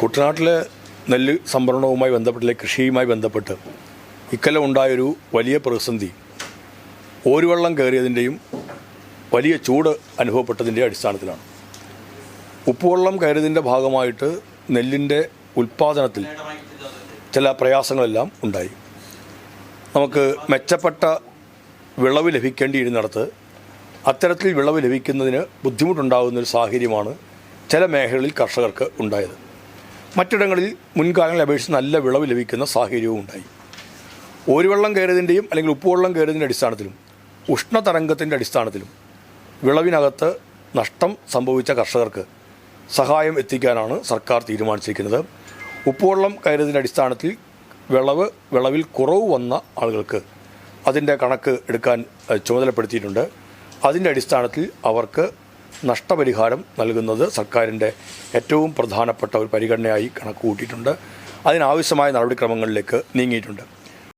കുട്ടനാട്ടിലെ നെല്ല് സംഭരണവുമായി ബന്ധപ്പെട്ടിലെ കൃഷിയുമായി ബന്ധപ്പെട്ട് ഇക്കൊല്ലം ഉണ്ടായൊരു വലിയ പ്രതിസന്ധി. ഓരുവെള്ളം കയറിയതിന്റെയും വലിയ ചൂട് അനുഭവപ്പെട്ടതിന്റെ അടിസ്ഥാനത്തിലാണ്. ഉപ്പുവെള്ളം കയറിയതിന്റെ ഭാഗമായിട്ട് നെല്ലിന്റെ ഉൽപ്പാദനത്തിൽ ചില പ്രയാസങ്ങളെല്ലാം ഉണ്ടായി. നമുക്ക് മെച്ചപ്പെട്ട വിളവ് ലഭിക്കേണ്ടിയിരുന്നിടത്ത് അത്തരത്തിൽ വിളവ് ലഭിക്കുന്നതിന് ബുദ്ധിമുട്ടുണ്ടാകുന്നൊരു സാഹചര്യമാണ് ചില മേഖലകളിൽ കർഷകർക്ക് ഉണ്ടായത്. മറ്റിടങ്ങളിൽ മുൻകാലങ്ങളെ അപേക്ഷിച്ച് നല്ല വിളവ് ലഭിക്കുന്ന സാഹചര്യവും ഉണ്ടായി. ഒരു വെള്ളം കയറിയതിന്റെയും അല്ലെങ്കിൽ ഉപ്പുവെള്ളം കയറിയതിന്റെ അടിസ്ഥാനത്തിലും ഉഷ്ണതരംഗത്തിന്റെ അടിസ്ഥാനത്തിലും വിളവിനകത്ത് നഷ്ടം സംഭവിച്ച കർഷകർക്ക് സഹായം എത്തിക്കാനാണ് സർക്കാർ തീരുമാനിച്ചിരിക്കുന്നത്. ഉപ്പുവെള്ളം കയറിയതിന്റെ അടിസ്ഥാനത്തിൽ വിളവ് വിളവിൽ കുറവ് വന്ന ആളുകൾക്ക് അതിന്റെ കണക്ക് എടുക്കാൻ ചുമതലപ്പെടുത്തിയിട്ടുണ്ട്. അതിന്റെ അടിസ്ഥാനത്തിൽ അവർക്ക് നഷ്ടപരിഹാരം നൽകുന്നത് സർക്കാരിന്റെ ഏറ്റവും പ്രധാനപ്പെട്ട ഒരു പരിഗണനയായി കണക്ക് കൂട്ടിയിട്ടുണ്ട് അതിനാവശ്യമായ നടപടിക്രമങ്ങളിലേക്ക് നീങ്ങിയിട്ടുണ്ട്.